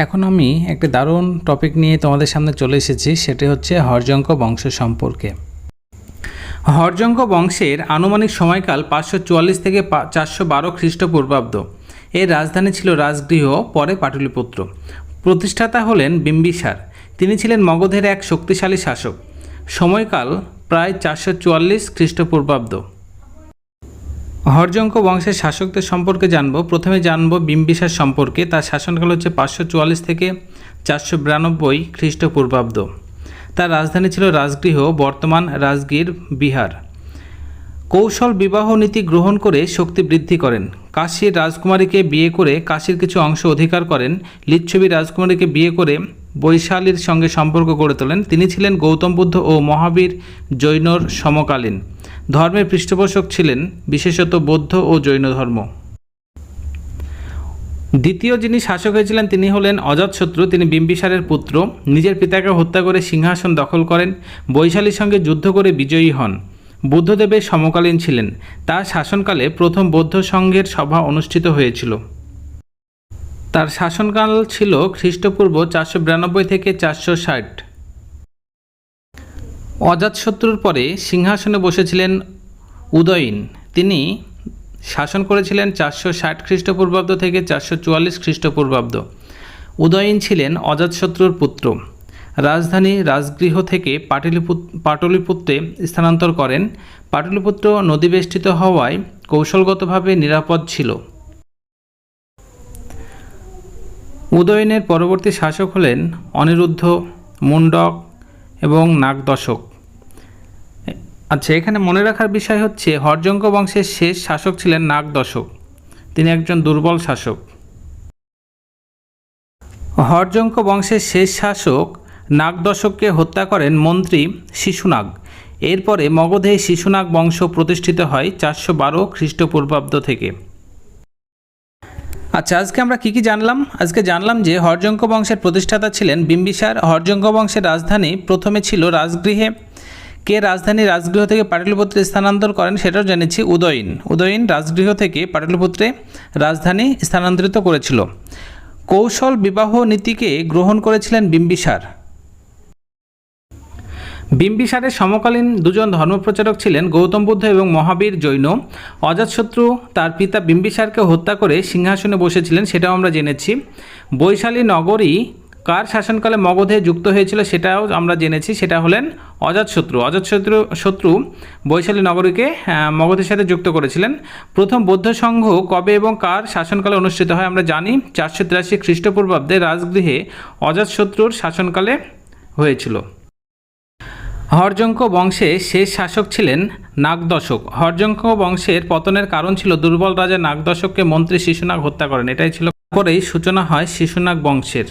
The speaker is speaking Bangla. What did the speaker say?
এখন আমি একটা দারুণ টপিক নিয়ে তোমাদের সামনে চলে এসেছি, সেটি হচ্ছে হরজঙ্ক বংশ সম্পর্কে। হরজঙ্ক বংশের আনুমানিক সময়কাল পাঁচশো চুয়াল্লিশ থেকে চারশো বারো খ্রিস্টপূর্বাব্দ। এর রাজধানী ছিল রাজগৃহ, পরে পাটলিপুত্র। প্রতিষ্ঠাতা হলেন বিম্বিসার। তিনি ছিলেন মগধের এক শক্তিশালী শাসক। সময়কাল প্রায় চারশো চুয়াল্লিশ খ্রিস্টপূর্বাব্দ। হরজঙ্ক বংশের শাসকদের সম্পর্কে জানব। প্রথমে জানব বিম্বিসার সম্পর্কে। তার শাসনকাল হচ্ছে পাঁচশো চুয়াল্লিশ থেকে চারশো বিরানব্বই খ্রিস্টপূর্বাব্দ। তার রাজধানী ছিল রাজগৃহ, বর্তমান রাজগীর বিহার। কৌশল, বিবাহ নীতি গ্রহণ করে শক্তি বৃদ্ধি করেন। কাশীর রাজকুমারীকে বিয়ে করে কাশীর কিছু অংশ অধিকার করেন। লিচ্ছবি রাজকুমারীকে বিয়ে করে বৈশালীর সঙ্গে সম্পর্ক গড়ে তোলেন। তিনি ছিলেন গৌতম বুদ্ধ ও মহাবীর জৈনর সমকালীন। ধর্মের পৃষ্ঠপোষক ছিলেন বিশেষত বৌদ্ধ ও জৈন ধর্ম। দ্বিতীয় যিনি শাসক হয়েছিলেন তিনি হলেন অজাতশত্রু তিনি বিম্বিসারের পুত্র। নিজের পিতাকে হত্যা করে সিংহাসন দখল করেন, বৈশালীর সঙ্গে যুদ্ধ করে বিজয়ী হন। বুদ্ধদেবের সমকালীন ছিলেন। তার শাসনকালে প্রথম বৌদ্ধ সংঘের সভা অনুষ্ঠিত হয়েছিল। তার শাসনকাল ছিল খ্রিস্টপূর্ব চারশো বিরানব্বই থেকে চারশো ষাট। অজাতশত্রুর পরে সিংহাসনে বসেছিলেন উদয়ীন। তিনি শাসন করেছিলেন চারশো ষাট খ্রিস্টপূর্বাব্দ থেকে চারশো চুয়াল্লিশ খ্রিস্টপূর্বাব্দ। উদয়ীন ছিলেন অজাতশত্রুর পুত্র। রাজধানী রাজগৃহ থেকে পাটলিপুত, পাটলিপুত্রে স্থানান্তর করেন। পাটলিপুত্র নদীবেষ্টিত হওয়ায় কৌশলগতভাবে নিরাপদ ছিল। উদয়নের পরবর্তী শাসক হলেন অনিরুদ্ধ মুন্ডক এবং নাগদশক। আচ্ছা এখানে মনে রাখার বিষয় হচ্ছে, হরজঙ্গ বংশের শেষ শাসক ছিলেন নাগদশক তিনি একজন দুর্বল শাসক। হরজঙ্ক বংশের শেষ শাসক নাগদশককে হত্যা করেন মন্ত্রী শিশুনাগ। এরপরে মগধে শিশুনাগ বংশ প্রতিষ্ঠিত হয় চারশো বারো খ্রিস্টপূর্বাব্দ থেকে। আচ্ছা আজকে আমরা কি কি জানলাম? আজকে জানলাম যে হরজঙ্ক বংশের প্রতিষ্ঠাতা ছিলেন বিম্বিসার। হরজঙ্ক বংশের রাজধানী প্রথমে ছিল রাজগৃহে। কে রাজধানী রাজগৃহ থেকে পাটলিপুত্রে স্থানান্তর করেন সেটাও জেনেছি উদয়ীন। উদয়ীন রাজগৃহ থেকে পাটলিপুত্রে রাজধানী স্থানান্তরিত করেছিল। কৌশল বিবাহ নীতিকে গ্রহণ করেছিলেন বিম্বিসার। বিম্বিসারের সমকালীন দুজন ধর্মপ্রচারক ছিলেন গৌতম বুদ্ধ এবং মহাবীর জৈন। অজাতশত্রু তার পিতা বিম্বিসারকে হত্যা করে সিংহাসনে বসেছিলেন, সেটাও আমরা জেনেছি। বৈশালী নগরী কার শাসনকালে মগধে যুক্ত হয়েছিল সেটাও আমরা জেনেছি, সেটা হলেন অজাতশত্রু অজাতশত্রু শত্রু বৈশালী নগরীকে মগধের সাথে যুক্ত করেছিলেন। প্রথম বৌদ্ধ সংঘ কবে এবং কার শাসনকালে অনুষ্ঠিত হয় আমরা জানি, চারশো তিরাশি খ্রিস্টপূর্বাব্দে রাজগৃহে অজাতশত্রুর শাসনকালে হয়েছিল। হরজঙ্ক বংশে শেষ শাসক ছিলেন নাগদশক। হরজঙ্ক বংশের পতনের কারণ ছিল দুর্বল রাজা নাগদশককে মন্ত্রী শিশুনাগ হত্যা করেন। এটাই ছিল করেই সূচনা হয় শিশুনাগ বংশের।